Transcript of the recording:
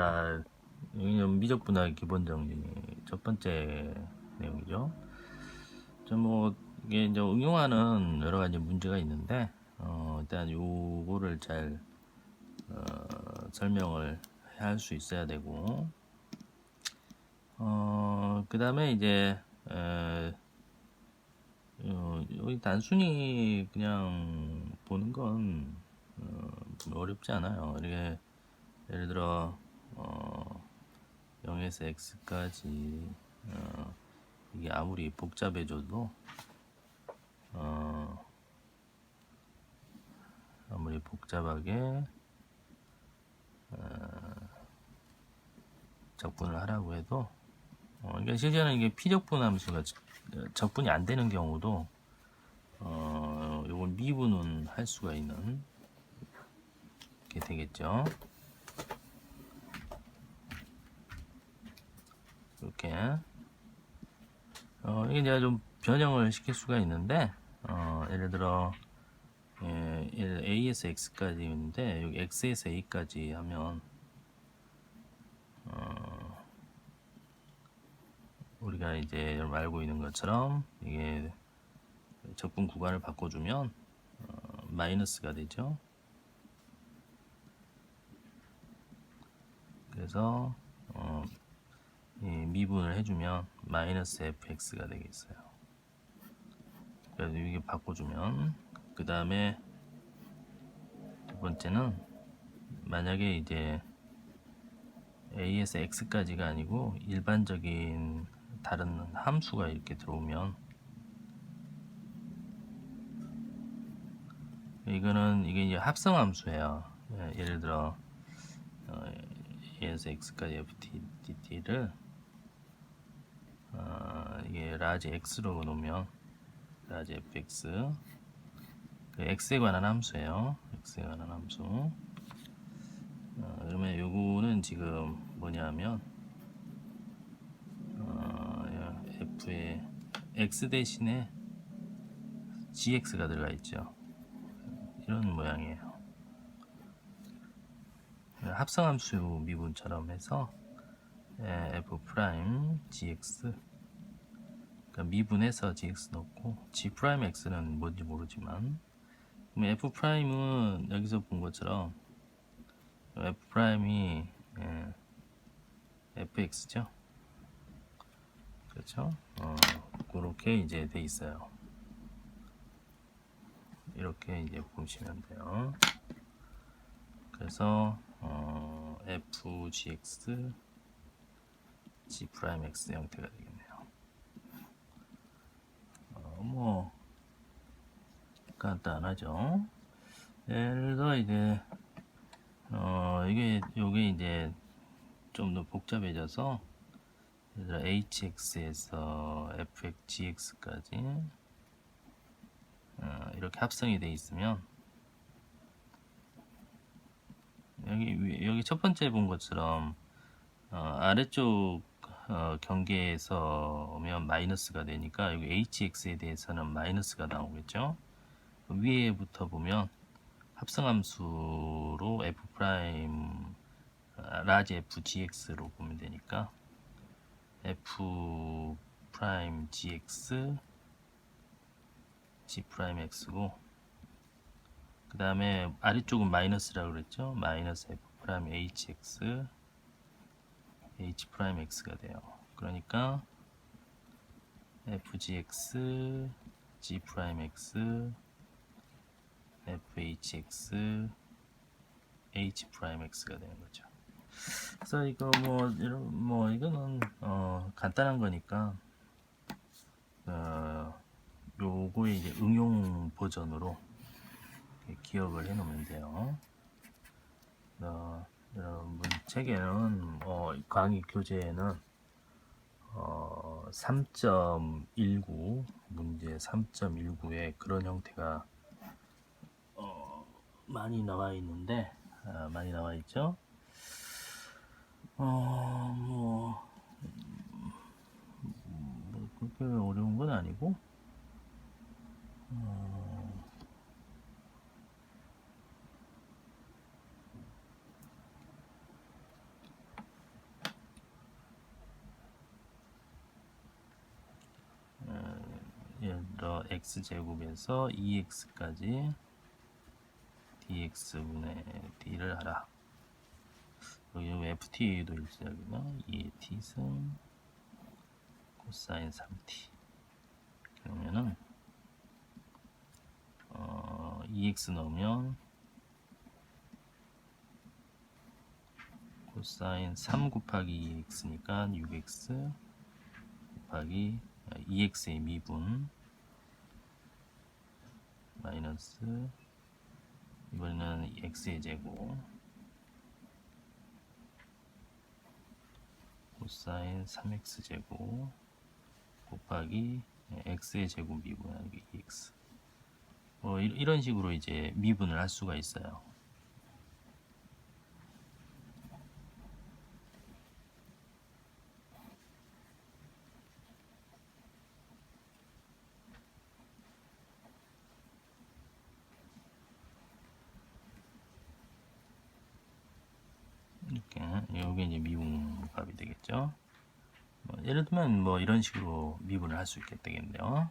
자, 여기는 미적 분할 기본 정리 첫 번째 내용이죠. 저뭐 이게 이제 응용하는 여러 가지 문제가 있는데 어, 일단 요거를 잘 어, 설명을 할 수 있어야 되고 어, 그 다음에 이제 에, 어, 여기 단순히 그냥 보는 건 어, 어렵지 않아요. 이게 예를 들어 어, 0에서 x까지 어, 이게 아무리 복잡해져도 어, 아무리 복잡하게 어, 적분을 하라고 해도 어, 그러니까 실제는 이게 피적분 함수가 적- 적분이 안 되는 경우도 어, 이걸 미분은 할 수가 있는 게 되겠죠. 이렇게 어, 이게 제가 좀 변형을 시킬 수가 있는데 어, 예를 들어 예, a에서 x까지 있는데 여기 x에서 a까지 하면 어, 우리가 이제 여러분 알고 있는 것처럼 이게 적분 구간을 바꿔주면 어, 마이너스가 되죠. 그래서 어, 이 미분을 해주면 마이너스 fx가 되겠어요. 그래서 이게 바꿔주면 그 다음에 두 번째는 만약에 이제 a에서 x까지가 아니고 일반적인 다른 함수가 이렇게 들어오면 이거는 이게 이제 합성 함수예요. 예, 예를 들어 어, a에서 x까지 ftdt를 어, 이게 라지 x로 놓으면 라지 fx 그 x에 관한 함수예요. x에 관한 함수. 어, 그러면 요거는 지금 뭐냐면 어, f에 x 대신에 gx가 들어가 있죠. 이런 모양이에요. 합성함수 미분처럼 해서 예, f 프라임 gx 그러니까 미분해서 gx 넣고 g 프라임 x는 뭔지 모르지만 f 프라임은 여기서 본 것처럼 f 프라임이 예, fx죠. 그렇죠? 어, 그렇게 이제 돼 있어요. 이렇게 이제 보시면 돼요. 그래서 어, fgx g 프라임 x 형태가. 어, 뭐 간단하죠. 예를 들어 이제 어 이게 요게 이제 좀 더 복잡해져서 hx에서 fxgx까지 어, 이렇게 합성이 돼 있으면 여기 위- 여기 첫 번째 본 것처럼 어, 아래쪽 어, 경계에서 오면 마이너스가 되니까 여기 hx에 대해서는 마이너스가 나오겠죠. 위에부터 보면 합성함수로 f 프라임 아, 라지 f gx로 보면 되니까 f 프라임 gx g 프라임 x고 그 다음에 아래쪽은 마이너스라고 그랬죠 마이너스 f 프라임 hx h 프라임 x가 돼요 그러니까 fgx g 프라임 x fhx h 프라임 x가 되는 거죠 그래서 이거 뭐 이런 뭐 이거는 어 간단한 거니까 어 요거의 이제 응용 버전으로 기억을 해 놓으면 돼요. 어, 여러분 책에는 어, 강의 교재에는 어, 3.19 문제 3.19에 그런 형태가 어, 많이 나와 있는데 아, 많이 나와 있죠. 어, 뭐, 음, 뭐 그렇게 어려운 건 아니고 어, 예를 들어 x 제곱에서 2x까지 dx분의 d를 하라. 여기 ft도 일시작이나 2의 t승 코사인 3t 그러면은 어, 2x 넣으면 코사인 3 곱하기 2x니까 6x 곱하기 2x의 미분 마이너스 이번에는 x의 제곱 코사인 3x 제곱 곱하기 x의 제곱 미분하기 2x 뭐 이- 이런 식으로 이제 미분을 할 수가 있어요. 여기 이제 미분 값이 되겠죠. 뭐 예를 들면 뭐 이런 식으로 미분을 할 수 있게 되겠네요.